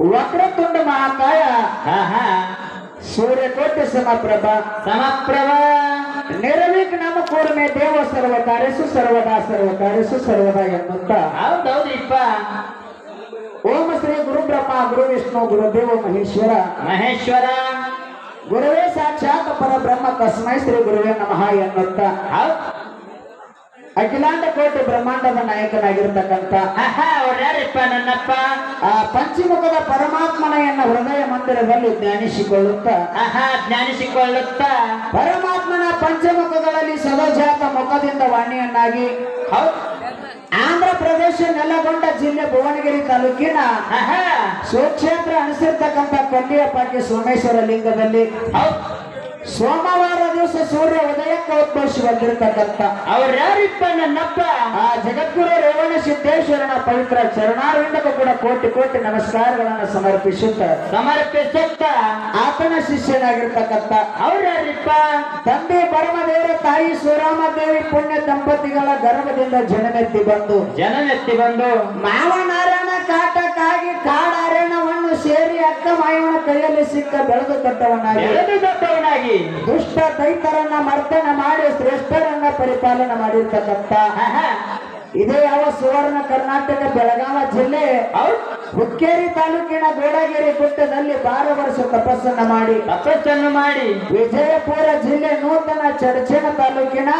ವಕ್ರತುಂಡ ಮಹಾಕಾಯ. ಹಾ ಹಾ. ಸೂರ್ಯಕೋಟಿ ಸಮಪ್ರಭ. ಸಮಪ್ರಭ. ನಿರ್ವಿಘ್ನ ನಮ ಕೂರ್ಮೆ ದೇವ ಸರ್ವ ಕಾರ್ಯಸು ಸರ್ವದಾ ಸರ್ವ ಕಾರ್ಯಸು ಸರ್ವದಾ ಎನ್ನುತ್ತ. ಹೌದೌದಿಪ್ಪ. ಓಂ ಶ್ರೀ ಗುರು ಬ್ರಹ್ಮ ಗುರು ವಿಷ್ಣು ಗುರುದೇವ ಮಹೇಶ್ವರ. ಮಹೇಶ್ವರ. ಗುರುವೇ ಸಾಕ್ಷಾತ್ ಪರಬ್ರಹ್ಮ ತಸ್ಮೈ ಶ್ರೀ ಗುರುವೇ ನಮಃ ಎನ್ನುತ್ತ. ಹೌದ್. ಅಖಿಲಾಂಡ ಕೋಟೆ ಬ್ರಹ್ಮಾಂಡದ ನಾಯಕನಾಗಿರ್ತಕ್ಕಂಥ ಆಹಾ ಅವ್ರು ಯಾರಪ್ಪ ನನ್ನಪ್ಪ? ಆ ಪಂಚಮುಖದ ಪರಮಾತ್ಮನ ಎನ್ನ ಹೃದಯ ಮಂದಿರದಲ್ಲಿ ಧ್ಯಾನಿಸಿಕೊಳ್ಳುತ್ತಾ ಆಹಾ ಜ್ಞಾನಿಸಿಕೊಳ್ಳುತ್ತ ಪರಮಾತ್ಮನ ಪಂಚಮುಖಗಳಲ್ಲಿ ಸದಜಾತ ಮುಖದಿಂದ ವಾಣಿಯನ್ನಾಗಿ ಹೌದು. ಆಂಧ್ರ ಪ್ರದೇಶ ನೆಲಗೊಂಡ ಜಿಲ್ಲೆ ಭುವನಗಿರಿ ತಾಲೂಕಿನ ಸುಕ್ಷೇತ್ರ ಅನಿಸಿರ್ತಕ್ಕಂಥ ಕೊಲ್ಲಿಯಪ್ಪಾಕಿ ಸೋಮೇಶ್ವರ ಲಿಂಗದಲ್ಲಿ ಹೌದ್. ಸೋಮವಾರ ದಿವಸ ಸೂರ್ಯ ಉದಯಕ್ಕೆ ಉದ್ಭವಿಸಿ ಬಂದಿರತಕ್ಕಂತ ಅವ್ರು ಯಾರಿಪ್ಪ ನನ್ನಪ್ಪ? ಆ ಜಗದ್ಗುರು ರೇವಣ ಸಿದ್ದೇಶ್ವರನ ಪವಿತ್ರ ಚರಣಾರವಿಂದಕ್ಕೂ ಕೂಡ ಕೋಟಿ ಕೋಟಿ ನಮಸ್ಕಾರಗಳನ್ನು ಸಮರ್ಪಿಸುತ್ತ ಸಮರ್ಪಿಸುತ್ತ? ಆತನ ಶಿಷ್ಯನಾಗಿರ್ತಕ್ಕಂತ ಅವ್ರು ಯಾರಿಪ್ಪ? ತಂದೆ ಪರಮದೇವರ ತಾಯಿ ದೇವಿ ಪುಣ್ಯ ದಂಪತಿಗಳ ಗರ್ಭದಿಂದ ಜನನೆತ್ತಿ ಬಂದು ಜನನೆತ್ತಿ ಬಂದು ಮಾವನಾರಾಯಣ ಕಾಟಕ್ಕಾಗಿ ಕಾಡಾರಣ್ಯವನ್ನು ಅಕ್ಕ ಮಾಯವನ ಕೈಯಲ್ಲಿ ಸಿಕ್ಕ ಬೆಳೆದು ದೊಡ್ಡವನಾಗಿ ಬೆಳೆದು ದೊಡ್ಡವನಾಗಿ ದುಷ್ಟ ದೈತರನ್ನ ಮರ್ತನ ಮಾಡಿ ಶ್ರೇಷ್ಠರನ್ನ ಪರಿಪಾಲನೆ ಮಾಡಿರ್ತಕ್ಕಂತ ಇದೇ ಯಾವ ಸುವರ್ಣ ಕರ್ನಾಟಕ ಬೆಳಗಾವ ಜಿಲ್ಲೆ. ಹುಕ್ಕೇರಿ ತಾಲೂಕಿನ ಗೋಡಗೇರಿ ಗುಡ್ಡದಲ್ಲಿ ಬಾರ ವರ್ಷ ತಪಸ್ಸನ್ನ ಮಾಡಿ ತಪಸ್ಸನ್ನು ಮಾಡಿ. ವಿಜಯಪುರ ಜಿಲ್ಲೆ ನೂತನ ಚರ್ಚಿನ ತಾಲೂಕಿನ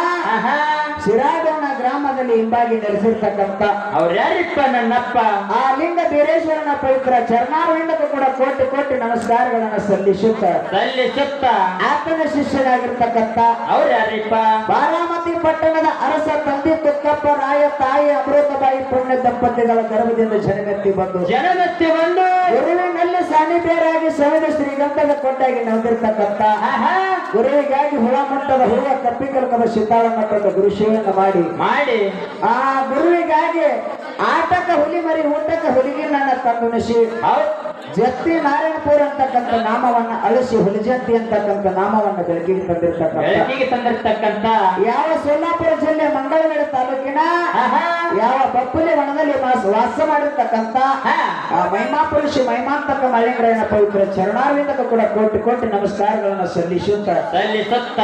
ಆಹಾ ಶಿರಾಡೋಣ ಗ್ರಾಮದಲ್ಲಿ ಹಿಂಬಾಗಿ ನೆಲೆಸಿರ್ತಕ್ಕಂಥ ಅವ್ರು ಯಾರಿಪ್ಪ ನನ್ನಪ್ಪ? ಆ ಲಿಂಗ ಬೀರೇಶ್ವರನ ಪವಿತ್ರ ಚರಣಾರವಿಂದಕ್ಕೂ ಕೂಡ ಕೋಟಿ ಕೋಟಿ ನಮಸ್ಕಾರಗಳನ್ನು ಸಲ್ಲಿಸುತ್ತ ಸಲ್ಲಿಸುತ್ತ? ಆತನ ಶಿಷ್ಯನಾಗಿರ್ತಕ್ಕಂತ ಅವ್ರು ಯಾರಿಪ್ಪ? ಬಾರಾಮತಿ ಪಟ್ಟಣದ ಅರಸ ತಂದೆ ತುಕ್ಕಪ್ಪ ರಾಯ ತಾಯಿ ಅಮೃತಬಾಯಿ ಪುಣ್ಯ ದಂಪತಿಗಳ ಗರ್ಭದಿಂದ ಜನಗತ್ತಿ ಬಂದು ಜನಗತ್ತಿ ಬಂದು ಗುರುವಿನಲ್ಲಿ ಸಾನ್ನಿಧ್ಯರಾಗಿ ಸವಿದ ಶ್ರೀಗಂಧದ ಕೊಂಡಾಗಿ ನಡೆದಿರ್ತಕ್ಕಂಥ ಆಹಾ ಗುರುವಿಗಾಗಿ ಹುಳ ಮುಟ್ಟದ ಹೂವ ಕಪ್ಪಿಕಲ್ಕದ ಶಿತಾಳ ಮಟ್ಟದ ಗುರು ಸೇವೆಯನ್ನು ಮಾಡಿ. ಮಾಡಿ. ಆ ಗುರುವಿಗಾಗಿ ಆಟಕ ಹುಲಿ ಮರಿ ಊಟಕ ಹುಲಿಗೆ ನನ್ನ ತಂದುಣಿಸಿ ಹೌದ್. ಜತ್ತಿ ನಾರಾಯಣಪುರ ಅಂತಕ್ಕಂಥ ನಾಮವನ್ನ ಅಳಿಸಿ ಹುಲಿಜತ್ತಿ ಅಂತಕ್ಕಂಥ ನಾಮವನ್ನ ಬೆಳಕಿಗೆ ತಂದಿರ್ತಕ್ಕಂಥ ಬೆಳಕಿಗೆ ತಂದಿರ್ತಕ್ಕಂತ ಯಾವ ಸೋಲಾಪುರ ಜಿಲ್ಲೆ ಮಂಗಳಗಡ ತಾಲೂಕಿನ ಯಾವ ಬಪ್ಪುಲಿ ವನದಲ್ಲಿ ವಾಸ ಮಾಡಿರ್ತಕ್ಕಂಥ ಹಾ ಆ ಮಹಿಮಾ ಪುರುಷಿ ಮಹಿಮಾಂತಕ ಮಳಿಂಗರಾಯನ ಪವಿತ್ರ ಚರಣಾರ್ವಿಂದಕ್ಕೂ ಕೂಡ ಕೋಟಿ ಕೋಟಿ ನಮಸ್ಕಾರಗಳನ್ನು ಸಲ್ಲಿಸುತ್ತ ಸಲ್ಲಿಸುತ್ತ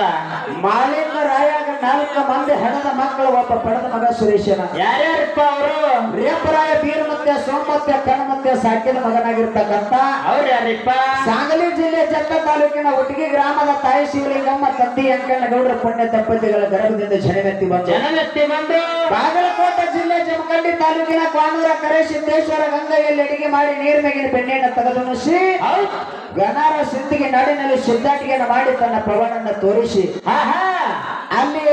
ಮಾಲಿಂಗ ರಾಯಾಗ ನಾಲ್ಕು ಮಂದಿ ಹಣದ ಮಕ್ಕಳು ಒಬ್ಬ ಪಡೆದ ಮಗ ಸುರೇಶನ. ಯಾರ್ಯಾರಪ್ಪ ಅವರು? ರೇಪರಾಯ ಬೀರಮತ್ಯ ಸೋಮತ್ಯ ಕಣಮತ್ಯ ಸಾಕಿದ ಮಗನಾಗಿರ್ತಕ್ಕಂಥ ಅವ್ರ ಯಾರಿಪ್ಪ? ಸಾಂಗಲಿ ಜಿಲ್ಲೆ ಜತ್ತ ತಾಲೂಕಿನ ಒಟ್ಟಿಗೆ ಗ್ರಾಮದ ತಾಯಿ ಶಿವಲಿಂಗಮ್ಮ ತಂದಿ ಅಂಕಣ್ಣ ಗೌಡರ ಪುಣ್ಯ ದಂಪತಿಗಳ ಗರ್ಭದಿಂದ ಜನವೆತ್ತಿ ಬಂದು ಜನವೆತ್ತಿ ಬಂದು? ಬಾಗಲಕೋಟೆ ಜಿಲ್ಲೆ ಜಮಖಂಡಿ ತಾಲೂಕಿನ ಕ್ವಾನೂರ ಕರೆ ಸಿದ್ದೇಶ್ವರ ಗಂಗೆಯಲ್ಲಿ ಅಡಿಗೆ ಮಾಡಿ ನೀರ್ಮೆಗಿನ ಬೆಣ್ಣೆಯನ್ನು ತೆಗೆದುಣಿಸಿ ಹೌದ್. ಗನಾರ ಸಿದ್ದಿಗೆ ನಾಡಿನಲ್ಲಿ ಸಿದ್ಧಾಟಿಗೆಯನ್ನು ಮಾಡಿ ತನ್ನ ಪವನನ್ನು ತೋರಿಸಿ. ಆಹಾ! ಅಲ್ಲಿ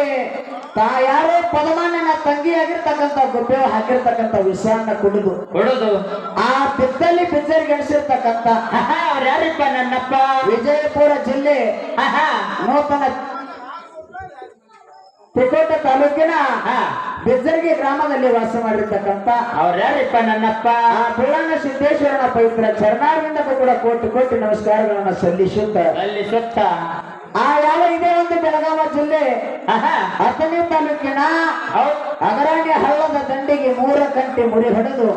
ಯಾರೋ ಪದಮಾನನ ತಂಗಿಯಾಗಿರ್ತಕ್ಕಂಥ ಗುಬ್ಬೆ ಹಾಕಿರ್ತಕ್ಕಂಥ ವಿಷಯನ್ನ ಕುಡಿದು ಕೊಡುದು. ಆ ಬಿದ್ದಲ್ಲಿ ಬಿದ್ದರಿಗೆ ಎಣಿಸಿರ್ತಕ್ಕಂಥ ಆಹಾ ಯಾರಿಪ್ಪ ನನ್ನಪ್ಪ? ವಿಜಯಪುರ ಜಿಲ್ಲೆ ನೂತನ ತಿಕೋಟ ತಾಲೂಕಿನ ಹಾ. ಬಿದ್ದರ್ಗಿ ಗ್ರಾಮದಲ್ಲಿ ವಾಸ ಮಾಡಿರ್ತಕ್ಕಂಥ ಅವ್ರ್ಯಾರಿಪ್ಪ ನನ್ನಪ್ಪ? ಆ ಬುಳ್ಳಣ್ಣ ಸಿದ್ದೇಶ್ವರನ ಪವಿತ್ರ ಚರಣಾರ್ವಿಂದಕ್ಕೂ ಕೂಡ ಕೋಟಿ ಕೋಟಿ ನಮಸ್ಕಾರಗಳನ್ನು ಸಲ್ಲಿಸುತ್ತ ಸಲ್ಲಿಸುತ್ತ? ಆ ಯಾವ ಇದೇ ಒಂದು ಬೆಳಗಾವ ಜಿಲ್ಲೆ? ಹತ್ತನೇ ತಾಲೂಕಿನ ಅಗರಾಣಿ ಹಳ್ಳದ ದಂಡಿಗೆ ಮೂರ ಗಂಟೆ ಮುರಿ ಹೊಡೆದು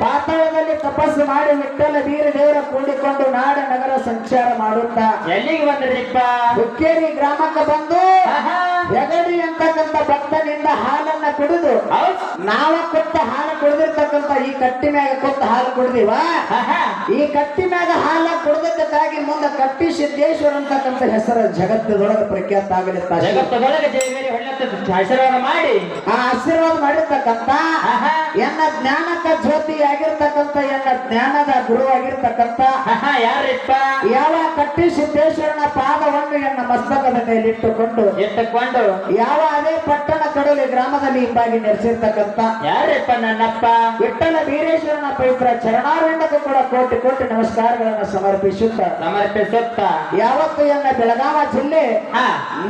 ಪಾತಾಳದಲ್ಲಿ ತಪಸ್ಸು ಮಾಡಿ ವಿಠಲ ವೀರ ದೇವರ ಕೂಡಿಕೊಂಡು ನಾಡ ನಗರ ಸಂಚಾರ ಮಾಡುತ್ತಾ ಎಲ್ಲಿಗೆ ಬಂದ್ರಿಪ್ಪ ಹುಕ್ಕೇರಿ ಗ್ರಾಮಕ್ಕೆ ಬಂದು ಹೆಗಡಿ ಅಂತಕ್ಕಂಥ ಭಕ್ತನಿಂದ ಹಾಲನ್ನ ಕುಡಿದು ನಾವ ಕೊಟ್ಟ ಹಾಲು ಕುಡಿದಿರ್ತಕ್ಕಂಥ ಈ ಕಟ್ಟಿ ಮ್ಯಾಗ ಕೊಟ್ಟ ಹಾಲು ಕುಡಿದಿವ? ಈ ಕಟ್ಟಿ ಮ್ಯಾಗ ಹಾಲ ಕುಡಿದಕ್ಕಾಗಿ ಮುಂದೆ ಕಟ್ಟಿ ಸಿದ್ದೇಶ್ವರ ಅಂತಕ್ಕಂಥ ಹೆಸರು ಜಗತ್ತದೊಳಗೆ ಪ್ರಖ್ಯಾತ ಆಗಲಿತ್ತ ಜಗತ್ತದೊಳಗೆ ಆಶೀರ್ವಾದ ಮಾಡಿ. ಆ ಆಶೀರ್ವಾದ ಮಾಡಿರ್ತಕ್ಕಂಥ ಎನ್ನ ಜ್ಞಾನಕ ಜ್ಯೋತಿ ಆಗಿರ್ತಕ್ಕಂಥ ಎನ್ನ ಜ್ಞಾನದ ಗುರು ಆಗಿರ್ತಕ್ಕಂಥ ಯಾರಿಪ್ಪ ಯಾವ ಕಟ್ಟಿ ಸಿದ್ದೇಶ್ವರನ ಪಾದವನ್ನು ಎನ್ನ ಮಸ್ತಕದ ಮೇಲಿಟ್ಟುಕೊಂಡು ಯಾವ ಅದೇ ಪಟ್ಟಣ ಕಡಲಿ ಗ್ರಾಮದಲ್ಲಿ ಹಿಂಬಾಗಿ ನೆಲೆಸಿರ್ತಕ್ಕಂಥ ಯಾರಪ್ಪ ನನ್ನಪ್ಪ? ವಿಠಲ ವೀರೇಶ್ವರನ ಪವಿತ್ರ ಚರಣಾರಣ್ಯಕ್ಕೂ ಕೂಡ ಕೋಟಿ ಕೋಟಿ ನಮಸ್ಕಾರಗಳನ್ನು ಸಮರ್ಪಿಸುತ್ತ. ಸಮರ್ಪಿಸುತ್ತ. ಯಾವತ್ತು ಎನ್ನ ಬೆಳಗಾವ ಜಿಲ್ಲೆ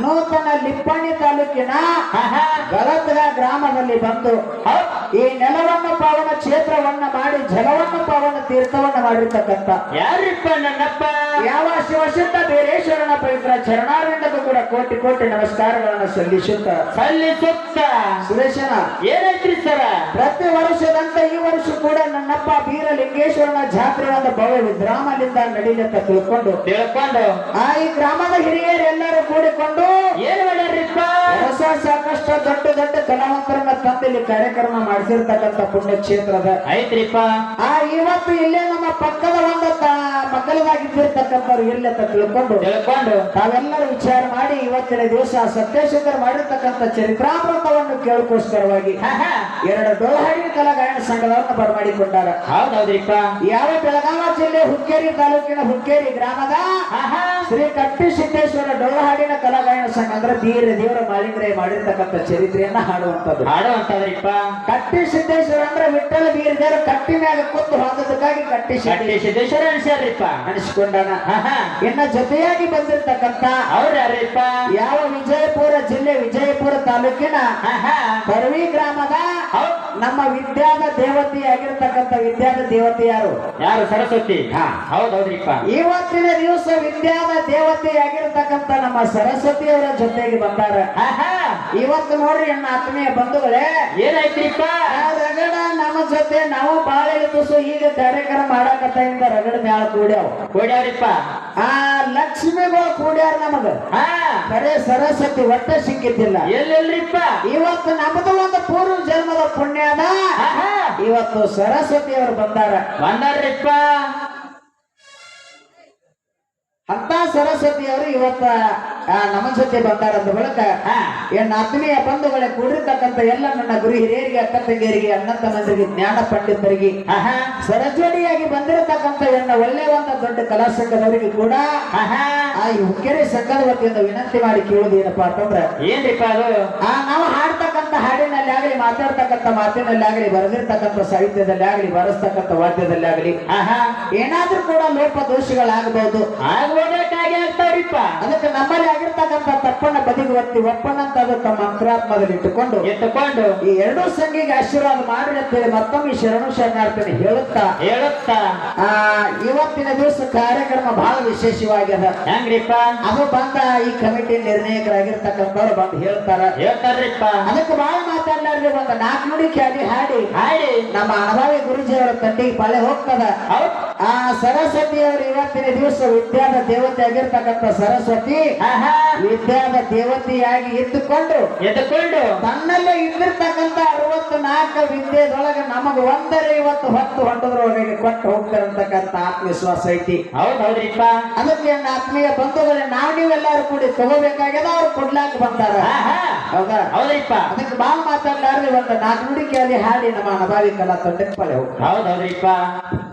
ನೂತನ ಲಿಪ್ಪಣಿ ತಾಲೂಕಿನ ಗಲತ್ಗ ಗ್ರಾಮದಲ್ಲಿ ಬಂದು ಈ ನೆಲವನ್ನು ಪಾವನ ಕ್ಷೇತ್ರವನ್ನ ಮಾಡಿ ಜಲವನ್ನು ಪಾವನ ತೀರ್ಥವನ್ನ ಮಾಡಿರ್ತಕ್ಕಂಥ. ಯಾರಿಪ್ಪ ನನ್ನಪ್ಪ? ಯಾವ ಶಿವಸಿದ್ಧ ಬೇರೇಶ್ವರನ ಪವಿತ್ರ ಚರಣಾರವಿಂದಕ್ಕೂ ಕೂಡ ಕೋಟಿ ಕೋಟಿ ನಮಸ್ಕಾರಗಳನ್ನು ಸಲ್ಲಿಸುತ್ತ ಸಲ್ಲಿಸುತ್ತ? ಸುರೇಶನ ಏನೈತ್ರಿ ಸರ? ಪ್ರತಿ ವರ್ಷದಂತೆ ಈ ವರ್ಷ ಕೂಡ ನನ್ನಪ್ಪ ಬೀರಲಿಂಗೇಶ್ವರನ ಜಾತ್ರೆ ಒಂದು ಭವ್ಯ ವಿಜೃಂಭಣೆಯಿಂದ ನಡೀಲಿ ಅಂತ ತಿಳ್ಕೊಂಡು ತಿಳ್ಕೊಂಡು? ಆ ಈ ಗ್ರಾಮದ ಹಿರಿಯರು ಎಲ್ಲರೂ ಕೂಡಿಕೊಂಡು ಏನ್ ಮಾಡ್ಯಾರ್ರಿಪ್ಪ? ಹೊಸ ಸಾಕಷ್ಟು ದೊಡ್ಡ ದೊಡ್ಡ ಕಲಾವಂತರನ್ನ ತಂದು ಇಲ್ಲಿ ಕಾರ್ಯಕ್ರಮ ಮಾಡಿಸಿರ್ತಕ್ಕಂಥ ಪುಣ್ಯಕ್ಷೇತ್ರದ ಐತ್ರಿಪ್ಪ ಆ ಇವತ್ತು ಇಲ್ಲೇ ನಮ್ಮ ಪಕ್ಕದ ಒಂದು ಮಕ್ಕಳದಾಗಿದ್ದಿರ್ತಕ್ಕಂಥವ್ರು ಇಲ್ಲಿ ಅಂತ ತಿಳ್ಕೊಂಡು ತಿಳ್ಕೊಂಡು. ತಾವೆಲ್ಲರೂ ವಿಚಾರ ಮಾಡಿ ಇವತ್ತಿನ ದಿವಸ ಸತ್ಯಶೇಖರ್ ಮಾಡಿರ್ತಕ್ಕಂಥ ಚರಿತ್ರಾಮೃತವನ್ನು ಕೇಳಕೋಸ್ಕರವಾಗಿ. ಎರಡು ಡೋಳಹಾಡಿನ ಕಲಾ ಗಾಯನ ಸಂಘದವನ್ನ ಬರಮಾಡಿಕೊಂಡಾರ. ಹೌದೌದ್ರಿಪ್ಪ. ಯಾವ ಬೆಳಗಾವ ಜಿಲ್ಲೆ ಹುಕ್ಕೇರಿ ತಾಲೂಕಿನ ಹುಕ್ಕೇರಿ ಗ್ರಾಮದ. ಶ್ರೀ ಕಟ್ಟಿ ಸಿದ್ದೇಶ್ವರ ಡೋಳಹಾಡಿನ ಕಲಾ ಗಾಯನ ಸಂಘ ಅಂದ್ರೆ ಧೀರ ದೇವರ ಮಾಲಿಂಗ್ರೆ ಮಾಡಿರ್ತಕ್ಕಂಥ ಚರಿತ್ರೆಯನ್ನ ಹಾಡುವಂತದ್ದು ಹಾಡುವಂತದ್ರಿಪ್ಪ ಕಟ್ಟಿ ಸಿದ್ದೇಶ್ವರ ಅಂದ್ರೆ ವಿಠಲ ಬೀರ ದೇವರು ಕಟ್ಟಿ ಮ್ಯಾಗ ಕೂತು ಹೊಂದದಕ್ಕಾಗಿ ಕಟ್ಟಿ ಕಟ್ಟಿ ಸಿದ್ದೇಶ್ವರ. ಅನಿಸ್ಯಾರ್ರಿಪ್ಪ. ಅನಿಸ್ಕೊಂಡಾನ. ಇನ್ನ ಜೊತೆಯಾಗಿ ಬಂದಿರ್ತಕ್ಕಂತ ಅವ್ರ ಯಾರ್ರಿಪ್ಪ? ಯಾವ ವಿಜಯಪುರ ಜಿಲ್ಲೆ ವಿಜಯಪುರ ತಾಲೂಕಿನ. ಪರ್ವಿ ಗ್ರಾಮದ. ನಮ್ಮ ವಿದ್ಯಾದ ದೇವತೆ ಆಗಿರ್ತಕ್ಕಂಥ ವಿದ್ಯಾದ ದೇವತೆ ಯಾರು? ಯಾರು? ಸರಸ್ವತಿ. ಹೌದೌದ್ರಿಪ್ಪ ಇವತ್ತಿನ ದಿವಸ ವಿದ್ಯಾದ ದೇವತೆ ಆಗಿರ್ತಕ್ಕಂಥ ನಮ್ಮ ಸರಸ್ವತಿಯವರ ಜೊತೆಗೆ ಬಂದಾರ. ಇವತ್ತು ನೋಡ್ರಿ ನನ್ನ ಆತ್ಮೀಯ ಬಂಧುಗಳೇ. ಏನಾಯ್ತಿಪ್ಪ ರಗಡ ನಮ್ಮ ಜೊತೆ ನಾವು ಬಾಳ ತುಸು ಈಗ ಕಾರ್ಯಕ್ರಮ ಮಾಡಕತ್ತಿಂದ ರಗಡ ಮ್ಯಾಲ ಕೂಡ್ಯಾವ. ಕೂಡ್ಯಾವ್ರಿಪ್ಪ? ಆ ಲಕ್ಷ್ಮಿಗಳು ಕೂಡ್ಯಾರ ನಮಗ. ಕರೆ ಸರಸ್ವತಿ ಒಟ್ಟ ಸಿಕ್ಕಿದ್ದಿಲ್ಲ. ಎಲ್ಲೆಲ್ರಿಪ್ಪ? ಇವತ್ತು ನಮ್ದು ಒಂದು ಪೂರ್ವ ಜನ್ಮದ ಪುಣ್ಯದ. ಇವತ್ತು ಸರಸ್ವತಿ ಅವರು ಬಂದಾರ. ಬಂದಾರ್ರಿಪ್ಪ? ಅಂತ ಸರಸ್ವತಿ ಅವರು ಇವತ್ತ ನಮ್ಮ ಜೊತೆ ಬಂದಾರ ಅಂದ ಬಳಿಕ. ಎನ್ನ ಆತ್ಮೀಯ ಬಂಧುಗಳೇ ಕೂಡಿರ್ತಕ್ಕಂಥ ಎಲ್ಲ ನನ್ನ ಗುರು ಹಿರಿಯರಿಗೆ ಅಕ್ಕ ತಂಗಿಯರಿಗೆ ಅಣ್ಣ ತಮ್ಮಂದಿರಿಗೆ ಜ್ಞಾನ ಪಂಡಿತರಿಗೆ. ಸರಜೋಡಿಯಾಗಿ ಬಂದಿರತಕ್ಕಂಥ ಎನ್ನ ಒಳ್ಳೆ ಒಂದು ದೊಡ್ಡ ಕಲಾ ಸಂಘದವರಿಗೆ ಕೂಡ. ಆ ಹುಕ್ಕೇರಿ ಸಂಘದ ವತಿಯಿಂದ ವಿನಂತಿ ಮಾಡಿ ಕೇಳುದು ಏನಪ್ಪಾ ಅಂತಂದ್ರೆ ಏನ್ರಿಪ್ಪ ಅದು ನಾವು ಆಗಲಿ ಮಾತಾಡ್ತಕ್ಕಂಥ ಮಾತಿನಲ್ಲಿ ಆಗಲಿ ಬರೆದಿರ್ತಕ್ಕಂಥ ಸಾಹಿತ್ಯದಲ್ಲಿ ಆಗಲಿ ಬರೆಸ್ತಕ್ಕಂಥ ವಾದ್ಯದಲ್ಲಿ ಆಗಲಿ ಆಹಾ. ಏನಾದ್ರೂ ಕೂಡ ಲೋಪ ದೋಷಗಳಾಗಬಹುದು ಆಗ್ಬೋದಾಗಿ ಆಗ್ತಾವ್ರಿಪ್ಪ ಅದಕ್ಕೆ ನಮ್ಮಲ್ಲಿ ಆಗಿರ್ತಕ್ಕಂಥ ತಪ್ಪನ್ನ ಬದಿಗೆ ಒತ್ತಿ ಅದು ತಮ್ಮ ಅಂತರಾತ್ಮದಲ್ಲಿ ಇಟ್ಟುಕೊಂಡು ಇಟ್ಟುಕೊಂಡು ಈ ಎರಡೂ ಸಂಘಿಗೆ ಆಶೀರ್ವಾದ ಮಾಡಿ ಅಂತೇಳಿ ಮತ್ತೊಮ್ಮೆ ಶರಣು ಶರಣಾರ್ಥನೆ ಹೇಳುತ್ತಾ ಹೇಳುತ್ತಾ. ಆ ಇವತ್ತಿನ ದಿವಸ ಕಾರ್ಯಕ್ರಮ ಬಹಳ ವಿಶೇಷವಾಗ್ಯದ. ಹೆಂಗ್ರಿಪ್ಪ? ಅದು ಬಂದ ಈ ಕಮಿಟಿ ನಿರ್ಣಾಯಕರಾಗಿರ್ತಕ್ಕಂಥವ್ರು ಬಂದು ಹೇಳ್ತಾರ. ಹೇಳ್ತಾರ್ರಿಪ್ಪ. ಅದಕ್ಕೆ ಬಹಳ ಮಾತಾಡ್ಲಾರ್ದೆ ಒಂದು ನಾಲ್ಕು ನುಡಿ ಕ್ಯಾಡಿ ಹಾಡಿ. ಹಾಡಿ. ನಮ್ಮ ಅನುಭವಿ ಗುರುಜಿಯವರ ತಂಡಿಗೆ ಪಾಳೆ ಹೋಗ್ತದ. ಆ ಸರಸ್ವತಿಯವರು ಇವತ್ತಿನ ದಿವಸ ವಿದ್ಯಾದ ದೇವತೆ ಆಗಿರ್ತಕ್ಕಂಥ ಸರಸ್ವತಿ. ವಿದ್ಯಾದ ದೇವತೆಯಾಗಿ ಇದ್ದುಕೊಂಡು ಎದ್ದುಕೊಂಡು ತನ್ನಲ್ಲೇ ಇದ್ದಿರ್ತಕ್ಕಂಥ ನಾಲ್ಕು ವಿದ್ಯೆದೊಳಗೆ ನಮಗ ಒಂದರೆ ಇವತ್ತು ಹೊತ್ತು ಹೊಟ್ಟದ್ರೊಳಗೆ ಕೊಟ್ಟು ಹೋಗ್ತಾರಂತಕ್ಕಂತ ಆತ್ಮವಿಶ್ವಾಸ ಐತಿ. ಹೌದೌದ್ರಿಪ್ಪ. ಅದಕ್ಕೆ ನನ್ನ ಆತ್ಮೀಯ ಬಂಧುಗಳೇ ನಾವು ನೀವೆಲ್ಲರೂ ಕೂಡಿ ತಗೋಬೇಕಾಗ್ಯದ ಅವ್ರು ಕೊಡ್ಲಾಕ ಬಂದಾರ. ಹೌದಾ? ಹೌದ್ರಿಪ್ಪ. ಅದಕ್ಕೆ ಬಾಳ್ ಮಾತಾಡ್ಲಾರ್ರಿ ಒಂದು ನಾಲ್ಕು ನುಡಿಕೆಯಲ್ಲಿ ಹಾಡಿ ನಮ್ಮ ಅನುಭವಿ ಕಲಾ ತಂಡಕ್ಕೆ ಪಳೆ ಹೋಗ್ತಾರೆ.